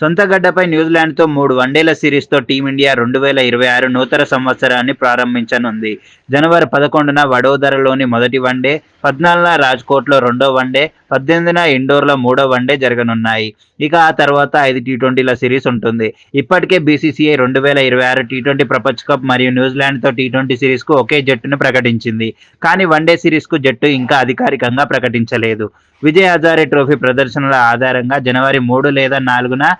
సొంత గడ్డపై న్యూజిలాండ్తో మూడు వన్డేల సిరీస్తో టీమిండియా రెండు వేల ఇరవై ఆరు నూతన సంవత్సరాన్ని ప్రారంభించనుంది. జనవరి పదకొండున వడోదరలోని మొదటి వన్డే పద్నాలుగున రాజ్కోట్లో రెండో వన్డే పద్దెనిమిదిన ఇండోర్లో మూడో వన్డే జరగనున్నాయి. ఇక ఆ తర్వాత ఐదు టీ ట్వంటీల సిరీస్ ఉంటుంది. ఇప్పటికే బీసీసీఐ రెండు వేల ఇరవై ఆరు టీ ట్వంటీ ప్రపంచ కప్ మరియు న్యూజిలాండ్తో టీ ట్వంటీ సిరీస్కు ఒకే జట్టును ప్రకటించింది. కానీ వన్డే సిరీస్కు జట్టు ఇంకా అధికారికంగా ప్రకటించలేదు. విజయ్ హజారే ట్రోఫీ ప్రదర్శనల ఆధారంగా జనవరి మూడు లేదా నాలుగున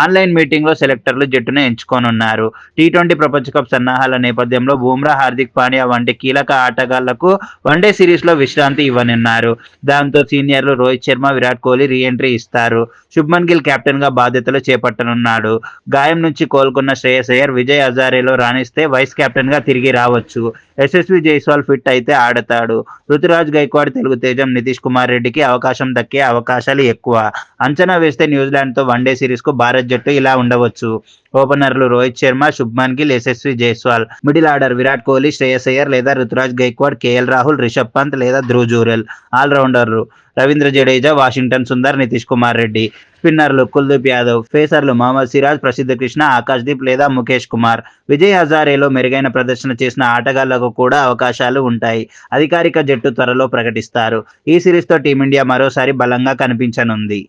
ఆన్లైన్ మీటింగ్లో సెలెక్టర్లు జట్టును ఎంచుకోనున్నారు. టీ ట్వంటీ ప్రపంచ కప్ సన్నాహాల నేపథ్యంలో బూమ్రా హార్దిక్ పాండ్యా వంటి కీలక ఆటగాళ్ళకు వన్డే సిరీస్లో విశ్రాంతి ఇవ్వనున్నారు. దాంతో సీనియర్లు రోహిత్ శర్మ విరాట్ కోహ్లీ రీ ఎంట్రీ ఇస్తారు. శుభ్మన్ గిల్ కెప్టెన్గా బాధ్యతలు చేపట్టనున్నాడు. గాయం నుంచి కోలుకున్న శ్రేయస్ అయ్యర్ విజయ్ హజారేలో రాణిస్తే వైస్ కెప్టెన్గా తిరిగి రావచ్చు. యశస్వి జైస్వాల్ ఫిట్ అయితే ఆడతాడు. రుతురాజ్ గైక్వాడ్ తెలుగు తేజం నితీష్ కుమార్ రెడ్డికి అవకాశం దక్కే అవకాశాలు ఎక్కువ. అంచనా వేస్తే న్యూజిలాండ్తో వన్డే సిరీస్కు భారత్ జట్టు ఇలా ఉండవచ్చు. ఓపెనర్లు రోహిత్ శర్మ శుభ్మన్ గిల్ యశస్వి జైస్వాల్. మిడిల్ ఆర్డర్ విరాట్ కోహ్లీ శ్రేయస్ అయ్యర్ లేదా రుతురాజ్ గైక్వాడ్ కేఎల్ రాహుల్ రిషబ్ పంత్ లేదా ధ్రువ్ జూరెల్. ఆల్రౌండర్లు రవీంద్ర జడేజా వాషింగ్టన్ సుందర్ నితీష్ కుమార్ రెడ్డి. స్పిన్నర్లు కుల్దీప్ యాదవ్ ఫేసర్లు మహమ్మద్ సిరాజ్ ప్రసిద్ధ కృష్ణ ఆకాశ్దీప్ లేదా ముఖేష్ కుమార్. విజయ్ హజారేలో మెరుగైన ప్రదర్శన చేసిన ఆటగాళ్ళకు కూడా అవకాశాలు ఉంటాయి. అధికారిక జట్టు త్వరలో ప్రకటిస్తారు. ఈ సిరీస్తో టీమిండియా మరోసారి బలంగా కనిపించనుంది.